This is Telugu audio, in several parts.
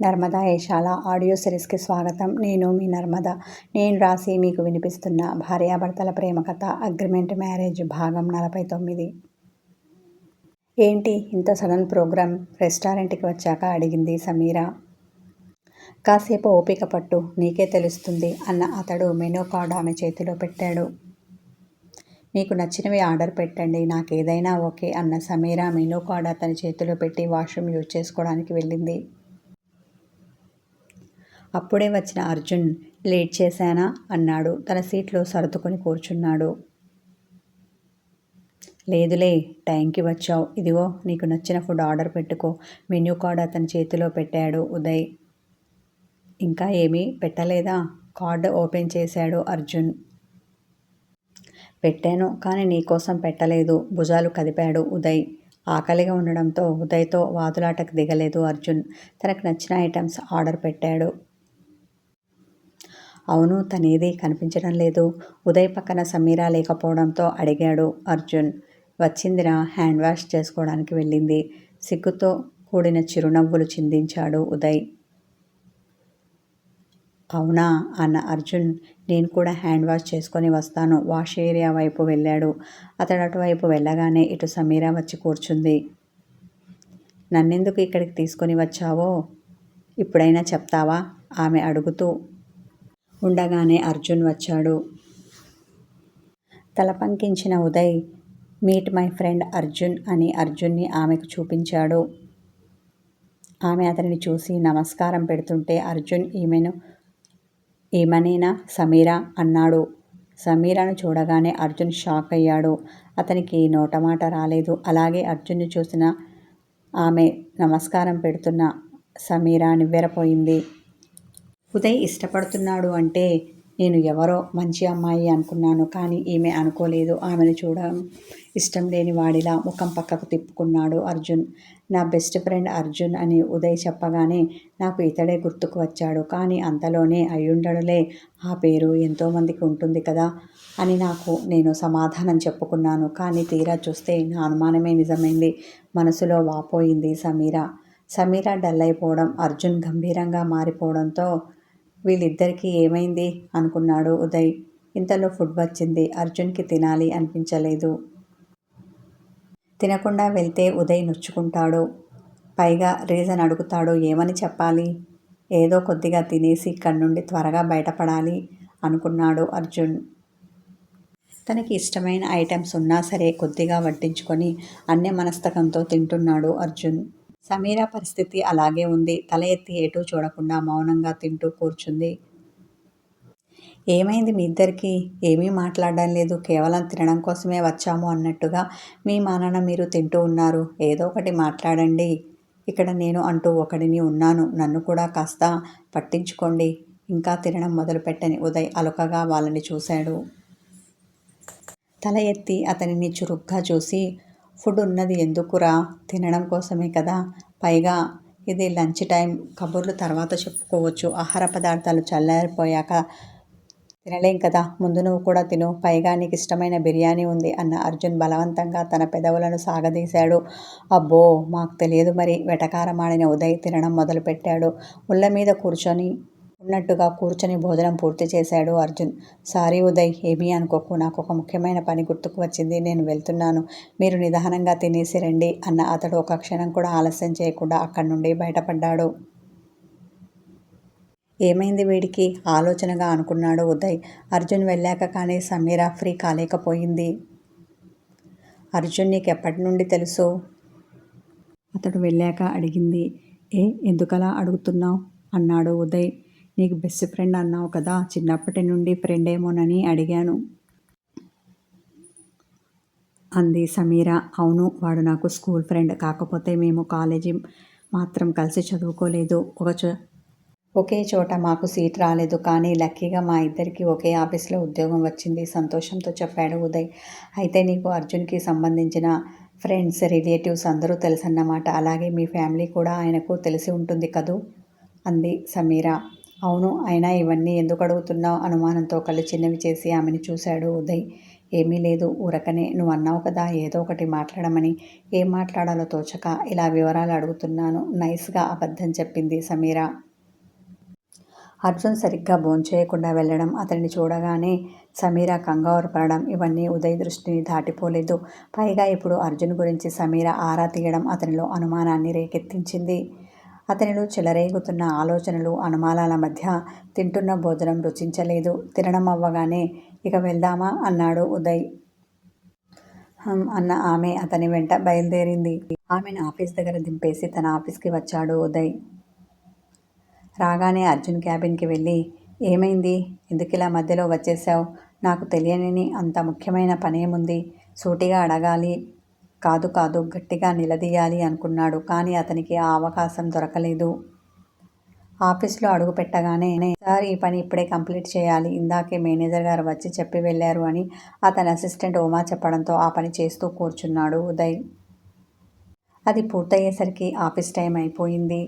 నర్మదా ఏషాల ఆడియో సిరీస్కి స్వాగతం. నేను మీ నర్మద. నేను రాసి మీకు వినిపిస్తున్న భార్యాభర్తల ప్రేమ కథ అగ్రిమెంట్ మ్యారేజ్ భాగం నలభై తొమ్మిది. ఏంటి ఇంత సడన్ ప్రోగ్రామ్? రెస్టారెంట్కి వచ్చాక అడిగింది సమీర. కాసేపు ఓపిక పట్టు నీకే తెలుస్తుంది అన్న అతడు మెనూ కార్డ్ ఆమె చేతిలో పెట్టాడు. మీకు నచ్చినవి ఆర్డర్ పెట్టండి నాకు ఏదైనా ఓకే అన్న సమీర మెనూ కార్డ్ అతని చేతిలో పెట్టి వాష్రూమ్ యూజ్ చేసుకోవడానికి వెళ్ళింది. అప్పుడే వచ్చిన అర్జున్ లేట్ చేశానా? అన్నాడు. తన సీట్లో సర్దుకొని కూర్చున్నాడు. లేదులే టైంకి వచ్చావు. ఇదిగో నీకు నచ్చిన ఫుడ్ ఆర్డర్ పెట్టుకో. మెన్యూ కార్డ్ అతని చేతిలో పెట్టాడు ఉదయ్. ఇంకా ఏమీ పెట్టలేదా? కార్డు ఓపెన్ చేశాడు అర్జున్. పెట్టాను కానీ నీకోసం పెట్టలేదు. భుజాలు కదిపాడు ఉదయ్. ఆకలిగా ఉండడంతో ఉదయ్తో వాదులాటకు దిగలేదు అర్జున్. తనకు నచ్చిన ఐటమ్స్ ఆర్డర్ పెట్టాడు. అవును తనేది కనిపించడం లేదు. ఉదయ్ పక్కన సమీరా లేకపోవడంతో అడిగాడు అర్జున్. వచ్చిందిరా హ్యాండ్ వాష్ చేసుకోవడానికి వెళ్ళింది. సిగ్గుతో కూడిన చిరునవ్వులు చిందించాడు ఉదయ్. అవునా? అన్న అర్జున్. నేను కూడా హ్యాండ్ వాష్ చేసుకొని వస్తాను. వాష్ ఏరియా వైపు వెళ్ళాడు. అతడు అటువైపు వెళ్ళగానే ఇటు సమీరా వచ్చి కూర్చుంది. నన్నెందుకు ఇక్కడికి తీసుకొని వచ్చావో? ఇప్పుడైనా చెప్తావా? ఆమె అడుగుతూ ఉండగానే అర్జున్ వచ్చాడు. తల పంకించిన Uday meet my friend Arjun అని అర్జున్ని ఆమెకు చూపించాడు. ఆమె అతనిని చూసి నమస్కారం పెడుతుంటే అర్జున్ ఈమెను ఈమెనేనా సమీరా అన్నాడు. సమీరాను చూడగానే అర్జున్ షాక్ అయ్యాడు. అతనికి నోటమాట రాలేదు. అలాగే అర్జున్ని చూసిన ఆమె నమస్కారం పెడుతున్న సమీరా నివ్వెరపోయింది. ఉదయ్ ఇష్టపడుతున్నాడు అంటే నేను ఎవరో మంచి అమ్మాయి అనుకున్నాను కానీ ఈమె అనుకోలేదు. ఆమెను చూడడం ఇష్టం లేని వాడిలా ముఖం పక్కకు తిప్పుకున్నాడు అర్జున్. నా బెస్ట్ ఫ్రెండ్ అర్జున్ అని ఉదయ్ చెప్పగానే నాకు ఇతడే గుర్తుకు వచ్చాడు. కానీ అంతలోనే అయ్యుండడులే ఆ పేరు ఎంతోమందికి ఉంటుంది కదా అని నాకు నేను సమాధానం చెప్పుకున్నాను. కానీ తీరా చూస్తే నా అనుమానమే నిజమైంది. మనసులో వాపోయింది సమీర. సమీర డల్ అయిపోవడం అర్జున్ గంభీరంగా మారిపోవడంతో వీళ్ళిద్దరికీ ఏమైంది? అనుకున్నాడు ఉదయ్. ఇంతలో ఫుడ్ వచ్చింది. అర్జున్కి తినాలి అనిపించలేదు. తినకుండా వెళ్తే ఉదయ్ నొచ్చుకుంటాడు. పైగా రీజన్ అడుగుతాడు ఏమని చెప్పాలి? ఏదో కొద్దిగా తినేసి ఇక్కడి నుండి త్వరగా బయటపడాలి అనుకున్నాడు అర్జున్. తనకి ఇష్టమైన ఐటమ్స్ ఉన్నా సరే కొద్దిగా వడ్డించుకొని అన్య మనస్తకంతో తింటున్నాడు అర్జున్. సమీరా పరిస్థితి అలాగే ఉంది. తల ఎత్తి ఏటూ చూడకుండా మౌనంగా తింటూ కూర్చుంది. ఏమైంది మీ ఇద్దరికి? ఏమీ మాట్లాడడం లేదు. కేవలం తినడం కోసమే వచ్చాము అన్నట్టుగా మీ మానన మీరు తింటూ ఉన్నారు. ఏదో ఒకటి మాట్లాడండి. ఇక్కడ నేను అంటూ ఒకడిని ఉన్నాను. నన్ను కూడా కాస్త పట్టించుకోండి. ఇంకా తినడం మొదలుపెట్టని ఉదయ్ అలుకగా వాళ్ళని చూశాడు. తల ఎత్తి అతనిని చురుగ్గా చూసి ఫుడ్ ఉన్నది ఎందుకురా? తినడం కోసమే కదా. పైగా ఇది లంచ్ టైం కబుర్లు తర్వాత చెప్పుకోవచ్చు. ఆహార పదార్థాలు చల్లారిపోయాక తినలేం కదా. ముందు నువ్వు కూడా తిను. పైగా నీకు ఇష్టమైన బిర్యానీ ఉంది అన్న అర్జున్ బలవంతంగా తన పెదవులను సాగదీశాడు. అబ్బో మాకు తెలియదు మరి. వెటకారమాడిన ఉదయ్ తినడం మొదలుపెట్టాడు. ఉళ్ళ మీద కూర్చొని ఉన్నట్టుగా కూర్చొని భోజనం పూర్తి చేశాడు అర్జున్. సారీ ఉదయ్ ఏమీ అనుకోకు. నాకు ఒక ముఖ్యమైన పని గుర్తుకు వచ్చింది. నేను వెళ్తున్నాను. మీరు నిదానంగా తినేసి రండి అన్న అతడు ఒక క్షణం కూడా ఆలస్యం చేయకుండా అక్కడి నుండి బయటపడ్డాడు. ఏమైంది వీడికి? ఆలోచనగా అనుకున్నాడు ఉదయ్. అర్జున్ వెళ్ళాక కానీ సమీరా ఫ్రీ కాలేకపోయింది. అర్జున్ నీకు ఎప్పటి నుండి తెలుసు? అతడు వెళ్ళాక అడిగింది. ఏ ఎందుకలా అడుగుతున్నావు? అన్నాడు ఉదయ్. నీకు బెస్ట్ ఫ్రెండ్ అన్నావు కదా చిన్నప్పటి నుండి ఫ్రెండ్ ఏమోనని అడిగాను. అంది సమీర. అవును వాడు నాకు స్కూల్ ఫ్రెండ్ కాకపోతే మేము కాలేజీ మాత్రం కలిసి చదువుకోలేదు. ఒక చో ఒకే చోట మాకు సీట్ రాలేదు. కానీ లక్కీగా మా ఇద్దరికి ఒకే ఆఫీస్లో ఉద్యోగం వచ్చింది. సంతోషంతో చెప్పాడు ఉదయ్. అయితే నీకు అర్జున్కి సంబంధించిన ఫ్రెండ్స్ రిలేటివ్స్ అందరూ తెలుసన్నమాట. అలాగే మీ ఫ్యామిలీ కూడా ఆయనకు తెలిసి ఉంటుంది కదూ? అంది సమీరా. అవును అయినా ఇవన్నీ ఎందుకు అడుగుతున్నావు? అనుమానంతో కళ్ళు చిన్నవి చేసి ఆమెను చూశాడు ఉదయ్. ఏమీ లేదు ఊరకనే. నువ్వు అన్నావు కదా ఏదో ఒకటి మాట్లాడమని. ఏం మాట్లాడాలో తోచక ఇలా వివరాలు అడుగుతున్నాను. నైస్గా అబద్ధం చెప్పింది సమీర. అర్జున్ సరిగ్గా భోంచేయకుండా వెళ్ళడం అతన్ని చూడగానే సమీర కంగారు పడడం ఇవన్నీ ఉదయ్ దృష్టిని దాటిపోలేదు. పైగా ఇప్పుడు అర్జున్ గురించి సమీర ఆరా తీయడం అతనిలో అనుమానాన్ని రేకెత్తించింది. అతనిలో చెలరేగుతున్న ఆలోచనలు అనుమానాల మధ్య తింటున్న భోజనం రుచించలేదు. తినడం అవ్వగానే ఇక వెళ్దామా? అన్నాడు ఉదయ్. అన్న ఆమె అతని వెంట బయలుదేరింది. ఆమెను ఆఫీస్ దగ్గర దింపేసి తన ఆఫీస్కి వచ్చాడు ఉదయ్. రాగానే అర్జున్ క్యాబిన్కి వెళ్ళి ఏమైంది? ఎందుకు ఇలా మధ్యలో వచ్చేసావు నాకు తెలియని అంత ముఖ్యమైన పనేముంది? సూటిగా అడగాలి. కాదు కాదు గట్టిగా నిలదీయాలి అనుకున్నాడు కానీ అతనికి ఆ అవకాశం దొరకలేదు. ఆఫీస్లో అడుగు పెట్టగానే సార్ ఈ పని ఇప్పుడే కంప్లీట్ చేయాలి. ఇందాకే మేనేజర్ గారు వచ్చి చెప్పి వెళ్ళారు అని అతని అసిస్టెంట్ ఉమా చెప్పడంతో ఆ పని చేస్తూ కూర్చున్నాడు ఉదయ్. అది పూర్తయ్యేసరికి ఆఫీస్ టైం అయిపోయింది.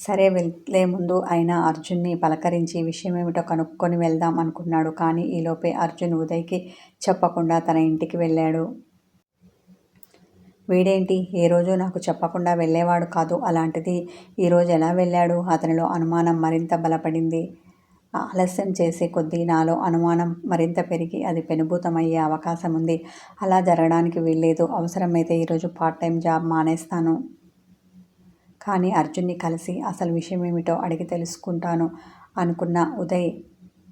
సరే వెళ్ళే ముందు అయినా అర్జున్ని పలకరించి విషయం ఏమిటో కనుక్కొని వెళ్దాం అనుకున్నాడు కానీ ఈలోపే అర్జున్ ఉదయ్కి చెప్పకుండా తన ఇంటికి వెళ్ళాడు. వీడేంటి? ఏ రోజు నాకు చెప్పకుండా వెళ్ళేవాడు కాదు. అలాంటిది ఈరోజు ఎలా వెళ్ళాడు? అతనిలో అనుమానం మరింత బలపడింది. ఆలస్యం చేసే కొద్దీ నాలో అనుమానం మరింత పెరిగి అది పెనుభూతమయ్యే అవకాశం ఉంది. అలా జరగడానికి వీల్లేదు. అవసరమైతే ఈరోజు పార్ట్ టైం జాబ్ మానేస్తాను. కానీ అర్జున్ని కలిసి అసలు విషయం ఏమిటో అడిగి తెలుసుకుంటాను అనుకున్న ఉదయ్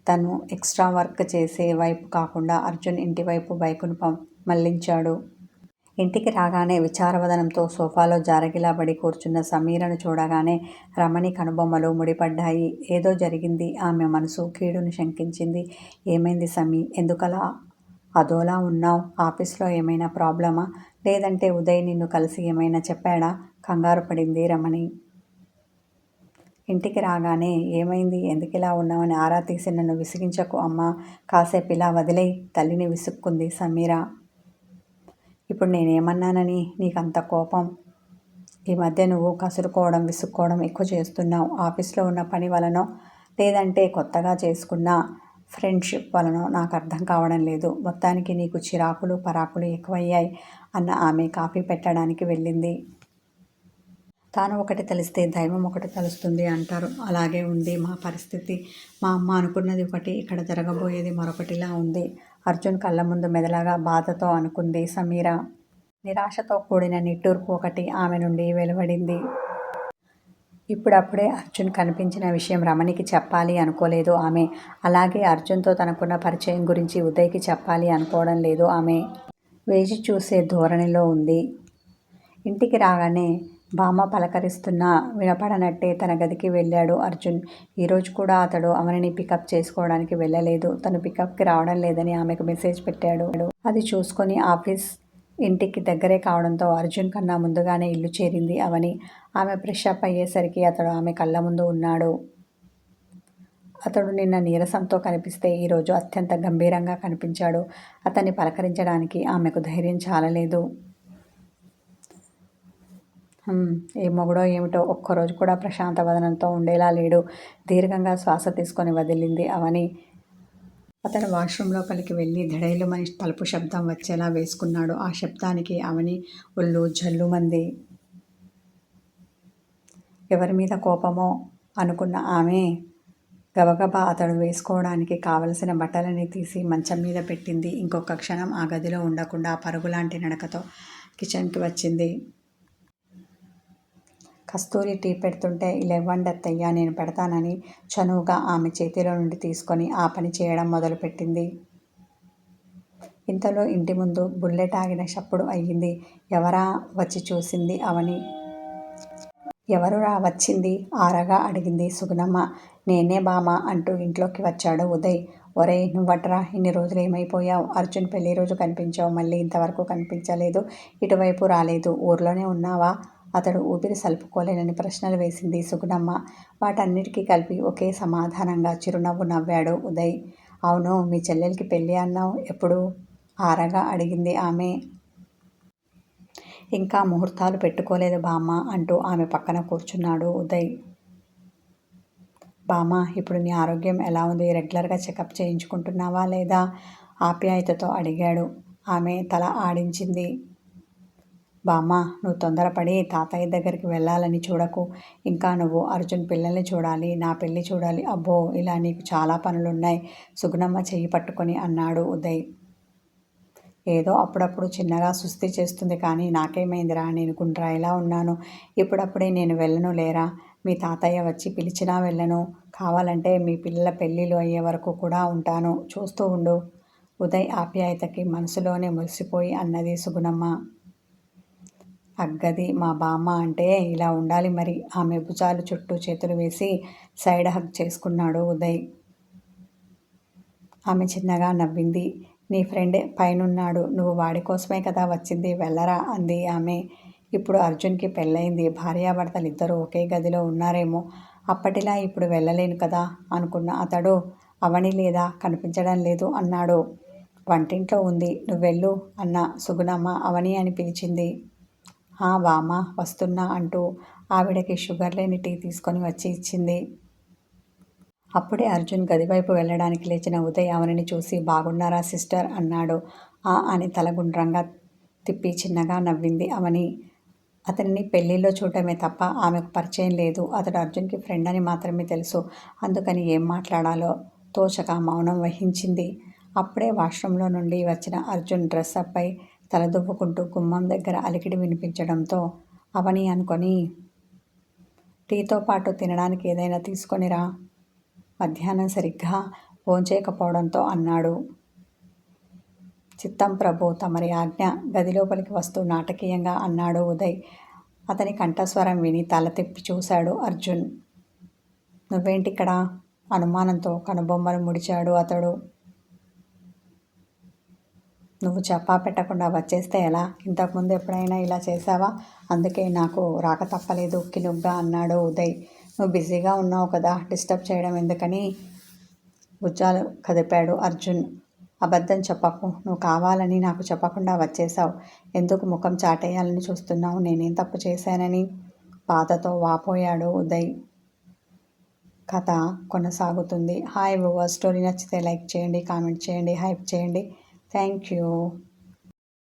తను ఎక్స్ట్రా వర్క్ చేసే వైపు కాకుండా అర్జున్ ఇంటి వైపు బైకును మళ్ళించాడు ఇంటికి రాగానే విచారవదనంతో సోఫాలో జారగిలాబడి కూర్చున్న సమీరను చూడగానే రమణి కనుబొమ్మలు ముడిపడ్డాయి. ఏదో జరిగింది. ఆమె మనసు కీడును శంకించింది. ఏమైంది సమీ? ఎందుకలా? అదోలా ఉన్నావు? ఆఫీస్లో ఏమైనా ప్రాబ్లమా? లేదంటే ఉదయ్ నిన్ను కలిసి ఏమైనా చెప్పాడా? కంగారు పడింది రమణి. ఇంటికి రాగానే ఏమైంది? ఎందుకు ఇలా ఉన్నావని ఆరా తీసి నన్ను విసిగించకు అమ్మ. కాసేపు ఇలా వదిలే తల్లిని విసుక్కుంది సమీరా. ఇప్పుడు నేనేమన్నానని నీకు అంత కోపం? ఈ మధ్య నువ్వు కసురుకోవడం విసుక్కోవడం ఎక్కువ చేస్తున్నావు. ఆఫీస్లో ఉన్న పని వలనో లేదంటే కొత్తగా చేసుకున్న ఫ్రెండ్షిప్ వలన నాకు అర్థం కావడం లేదు. మొత్తానికి నీకు చిరాకులు పరాకులు ఎక్కువయ్యాయి అన్న ఆమె కాఫీ పెట్టడానికి వెళ్ళింది. తాను ఒకటి తెలిస్తే దైవం ఒకటి తెలుస్తుంది అంటారు. అలాగే ఉంది మా పరిస్థితి. మా అమ్మ అనుకున్నది ఒకటి ఇక్కడ జరగబోయేది మరొకటిలా ఉంది. అర్జున్ కళ్ళ ముందు మెదలగా బాధతో అనుకుంది సమీర. నిరాశతో కూడిన నిట్టూర్పు ఒకటి ఆమె నుండి వెలువడింది. ఇప్పుడప్పుడే అర్జున్ కనిపించిన విషయం రమణికి చెప్పాలి అనుకోలేదు ఆమె. అలాగే అర్జున్తో తనకున్న పరిచయం గురించి ఉదయ్కి చెప్పాలి అనుకోవడం లేదు ఆమె. వేచి చూసే ధోరణిలో ఉంది. ఇంటికి రాగానే బామ్మ పలకరిస్తున్నా వినపడనట్టే తన గదికి వెళ్ళాడు అర్జున్. ఈరోజు కూడా అతడు అవనిని పికప్ చేసుకోవడానికి వెళ్ళలేదు. తను పికప్కి రావడం లేదని ఆమెకు మెసేజ్ పెట్టాడు. అది చూసుకొని ఆఫీస్ ఇంటికి దగ్గరే కావడంతో అర్జున్ కన్నా ముందుగానే ఇల్లు చేరింది అవని. ఆమె ఫ్రెష్ అప్ అయ్యేసరికి అతడు ఆమె కళ్ళ ముందు ఉన్నాడు. అతడు నిన్న నీరసంతో కనిపిస్తే ఈరోజు అత్యంత గంభీరంగా కనిపించాడు. అతన్ని పలకరించడానికి ఆమెకు ధైర్యం చాలలేదు. ఏ మొగుడో ఏమిటో ఒక్కరోజు కూడా ప్రశాంత వదనంతో ఉండేలా లేడు. దీర్ఘంగా శ్వాస తీసుకొని వదిలింది అవని. అతను వాష్రూమ్ లోపలికి వెళ్ళి ధడైలు మనిషి తలుపు శబ్దం వచ్చేలా వేసుకున్నాడు. ఆ శబ్దానికి అవని ఒళ్ళు జల్లుమంది. ఎవరి మీద కోపమో అనుకున్న ఆమె గబగబా అతడు వేసుకోవడానికి కావలసిన బట్టలని తీసి మంచం మీద పెట్టింది. ఇంకొక క్షణం ఆ గదిలో ఉండకుండా పరుగులాంటి నడకతో కిచెన్కి వచ్చింది. కస్తూరి టీ పెడుతుంటే ఇవ్వండి అత్తయ్య నేను పెడతానని చనువుగా ఆమె చేతిలో నుండి తీసుకొని ఆ పని చేయడం మొదలుపెట్టింది. ఇంతలో ఇంటి ముందు బుల్లెట్ ఆగిన చప్పుడు అయ్యింది. ఎవరా వచ్చి చూసింది అవని? ఎవరురా వచ్చింది? ఆరగా అడిగింది సుగుణమ్మ. నేనే బామ అంటూ ఇంట్లోకి వచ్చాడు ఉదయ్. ఒరే నువ్వట్రా ఇన్ని రోజులు ఏమైపోయావు అర్జున్ పెళ్ళి రోజు కనిపించావు మళ్ళీ ఇంతవరకు కనిపించలేదు ఇటువైపు రాలేదు. ఊర్లోనే ఉన్నావా? అతడు ఊపిరి సలుపుకోలేనని ప్రశ్నలు వేసింది సుగుణమ్మ. వాటన్నిటికీ కలిపి ఒకే సమాధానంగా చిరునవ్వు నవ్వాడు ఉదయ్. అవును మీ చెల్లెలకి పెళ్ళి అన్నావు? ఎప్పుడు? ఆరగా అడిగింది ఆమె. ఇంకా ముహూర్తాలు పెట్టుకోలేదు బామ్మ అంటూ ఆమె పక్కన కూర్చున్నాడు ఉదయ్. బామ్మ ఇప్పుడు నీ ఆరోగ్యం ఎలా ఉంది? రెగ్యులర్గా చెకప్ చేయించుకుంటున్నావా లేదా? ఆప్యాయతతో అడిగాడు. ఆమె తల ఆడించింది. బామ్మ నువ్వు తొందరపడి తాతయ్య దగ్గరికి వెళ్ళాలని చూడకు. ఇంకా నువ్వు అర్జున్ పిల్లల్ని చూడాలి నా పెళ్ళి చూడాలి. అబ్బో ఇలా నీకు చాలా పనులున్నాయి. సుగుణమ్మ చెయ్యి పట్టుకొని అన్నాడు ఉదయ్. ఏదో అప్పుడప్పుడు చిన్నగా సుస్థి చేస్తుంది కానీ నాకేమైందిరా నేను గుండ్రాయిలా ఉన్నాను. ఇప్పుడప్పుడే నేను వెళ్ళను లేరా? మీ తాతయ్య వచ్చి పిలిచినా వెళ్ళను. కావాలంటే మీ పిల్లల పెళ్ళిళ్ళు అయ్యే వరకు కూడా ఉంటాను. చూస్తూ ఉండు. ఉదయ్ ఆప్యాయతకి మనసులోనే మురిసిపోయి అన్నది సుగుణమ్మ. అగ్గది మా బామ్మ అంటే ఇలా ఉండాలి మరి. ఆమె భుజాలు చుట్టూ చేతులు వేసి సైడ్ హగ్ చేసుకున్నాడు ఉదయ్. ఆమె చిన్నగా నవ్వింది. నీ ఫ్రెండ్ పైనున్నాడు. నువ్వు వాడి కోసమే కదా వచ్చింది వెళ్ళరా అంది ఆమె. ఇప్పుడు అర్జున్కి పెళ్ళయింది. భార్యాభర్తలు ఇద్దరు ఒకే గదిలో ఉన్నారేమో. అప్పటిలా ఇప్పుడు వెళ్ళలేను కదా అనుకున్న అతడు. అవని లేదా? కనిపించడం లేదు అన్నాడు. వంటింట్లో ఉంది. నువ్వెళ్ళు అన్న. సుగుణమ్మ అవని అని పిలిచింది. ఆ వామా వస్తున్నా అంటూ ఆవిడకి షుగర్ లేని టీ తీసుకొని వచ్చి ఇచ్చింది. అప్పుడే అర్జున్ గదివైపు వెళ్ళడానికి లేచిన ఉదయ్ అవనిని చూసి బాగున్నారా సిస్టర్? అన్నాడు. ఆ అని తల గుండ్రంగా తిప్పి చిన్నగా నవ్వింది అవని అతనిని పెళ్ళిలో చూడటమే తప్ప ఆమెకు పరిచయం లేదు. అతడు అర్జున్కి ఫ్రెండ్ అని మాత్రమే తెలుసు. అందుకని ఏం మాట్లాడాలో? తోచక మౌనం వహించింది. అప్పుడే వాష్రూంలో నుండి వచ్చిన అర్జున్ డ్రెస్ అప్పై తలదువ్వుకుంటూ గుమ్మం దగ్గర అలికిడి వినిపించడంతో అవని అనుకొని టీతో పాటు తినడానికి ఏదైనా తీసుకొనిరా. మధ్యాహ్నం సరిగ్గా భోంచేయకపోవడంతో అన్నాడు. చిత్తం ప్రభు తమరి ఆజ్ఞ గదిలోపలికి వస్తూ నాటకీయంగా అన్నాడు ఉదయ్. అతని కంఠస్వరం విని తల తిప్పి చూశాడు అర్జున్. నువ్వేంటిక్కడా? అనుమానంతో కనుబొమ్మలు ముడిచాడు అతడు. నువ్వు చెప్పా పెట్టకుండా వచ్చేస్తే ఎలా? ఇంతకుముందు ఎప్పుడైనా ఇలా చేసావా? అందుకే నాకు రాక తప్పలేదు కినుగ్గా అన్నాడు ఉదయ్. నువ్వు బిజీగా ఉన్నావు కదా డిస్టర్బ్ చేయడం ఎందుకని? భుజాలు కదిపాడు అర్జున్. అబద్ధం చెప్పకు నువ్వు కావాలని నాకు చెప్పకుండా వచ్చేసావు ఎందుకు ముఖం చాటేయాలని చూస్తున్నావు? నేనేం తప్పు చేశానని? బాధతో వాపోయాడు ఉదయ్. కథ కొనసాగుతుంది. హాయ్ ఓవర్ స్టోరీ నచ్చితే లైక్ చేయండి కామెంట్ చేయండి హైప్ చేయండి. Thank you.